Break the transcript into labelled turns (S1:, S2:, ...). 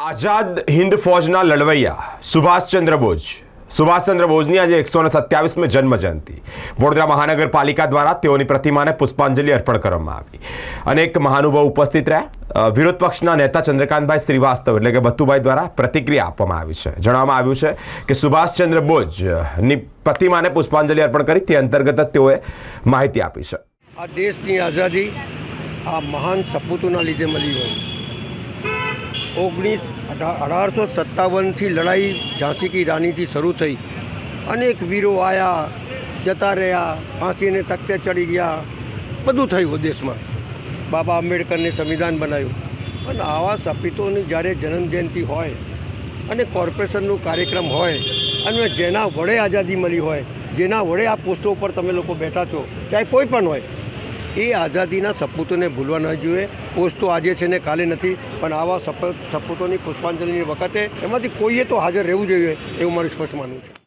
S1: આઝાદ હિન્દ ફૌજના લડવૈયા સુભાષચંદ્ર બોઝ. સુભાષચંદ્ર બોઝની આજે એકસો ને સત્યાવીસમી જન્મજયંતિ. વડોદરા મહાનગરપાલિકા દ્વારા તેઓની પ્રતિમાને પુષ્પાંજલિ અર્પણ કરવામાં આવી. અનેક મહાનુભાવ ઉપસ્થિત રહ્યા. વિરોધ પક્ષના નેતા ચંદ્રકાંતભાઈ શ્રીવાસ્તવ એટલે કે બત્તુભાઈ દ્વારા પ્રતિક્રિયા આપવામાં આવી છે. જણાવવામાં આવ્યું છે કે સુભાષચંદ્ર બોઝની પ્રતિમાને પુષ્પાંજલિ અર્પણ કરી તે અંતર્ગત તેઓએ માહિતી આપી છે.
S2: આ દેશની આઝાદી આ મહાન સપૂતોના લીધે મળી હોય. ઓગણીસ અઢારસો સત્તાવનથી લડાઈ ઝાંસી કી રાનીથી શરૂ થઈ. અનેક વીરો આવ્યા જતા રહ્યા, ફાંસીને તખ્તે ચડી ગયા. બધું થયું દેશમાં. બાબા આંબેડકરને સંવિધાન બનાવ્યું. અને આવા સપિતોની જ્યારે જન્મજયંતિ હોય અને કોર્પોરેશનનું કાર્યક્રમ હોય અને જેના વડે આઝાદી મળી હોય, જેના વડે આ પોસ્ટો ઉપર તમે લોકો બેઠા છો, ચાહે કોઈ પણ હોય એ આઝાદીના સપૂતોને ભૂલવા ન જોઈએ. પોસ્ટો આજે છે ને કાલે નથી, પણ આવા સપ, સપૂતોની પુષ્પાંજલિની વખતે એમાંથી કોઈએ તો હાજર રહેવું જોઈએ એવું મારું સ્પષ્ટ માનવું છે.